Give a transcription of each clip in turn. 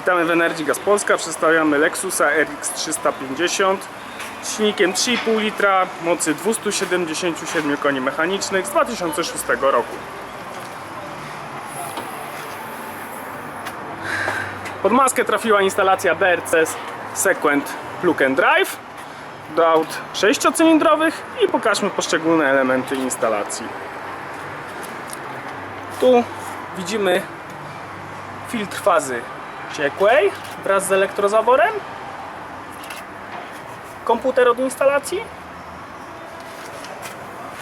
Witamy w Energii Gaz Polska. Przedstawiamy Lexusa RX 350 z silnikiem 3,5 litra, mocy 277 koni mechanicznych z 2006 roku. Pod maskę trafiła instalacja BRC Sequent Plug and Drive do aut 6-cylindrowych i pokażmy poszczególne elementy instalacji. Tu widzimy filtr fazy ciekłej wraz z elektrozaworem, komputer od instalacji.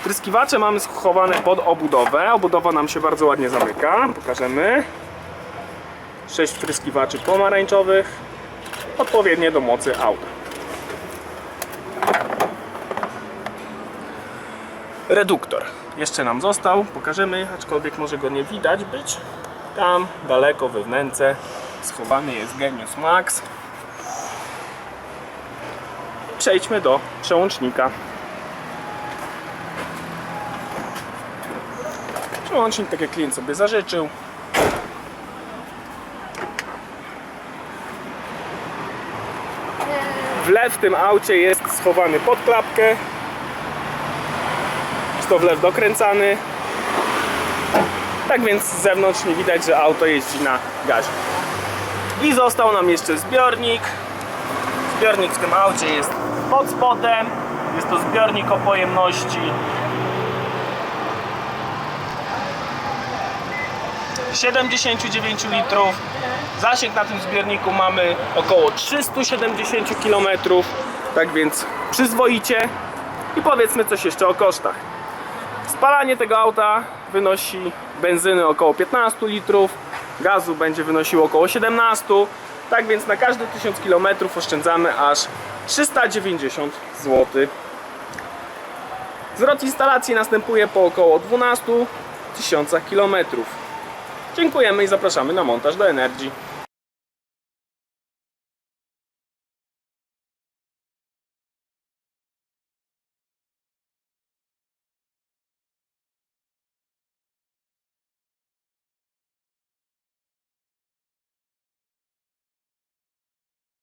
Pryskiwacze mamy schowane pod obudowę. Obudowa nam się bardzo ładnie zamyka. Pokażemy. 6 pryskiwaczy pomarańczowych, odpowiednie do mocy auta. Reduktor jeszcze nam został, pokażemy, aczkolwiek może go nie widać być. Tam daleko we wnęce schowany jest Genius Max. Przejdźmy do przełącznika. Przełącznik, tak jak klient sobie zażyczył. Wlew w tym aucie jest schowany pod klapkę. Jest to wlew dokręcany. Tak więc z zewnątrz nie widać, że auto jeździ na gazie. I został nam jeszcze zbiornik. Zbiornik w tym aucie jest pod spodem. Jest to zbiornik o pojemności 79 litrów. Zasięg na tym zbiorniku mamy około 370 km. Tak więc przyzwoicie. I powiedzmy coś jeszcze o kosztach. Spalanie tego auta wynosi benzyny około 15 litrów, gazu będzie wynosiło około 17. Tak więc na każde 1000 km oszczędzamy aż 390 zł. Zwrot instalacji następuje po około 12 tysiącach kilometrów. Dziękujemy i zapraszamy na montaż do Energii.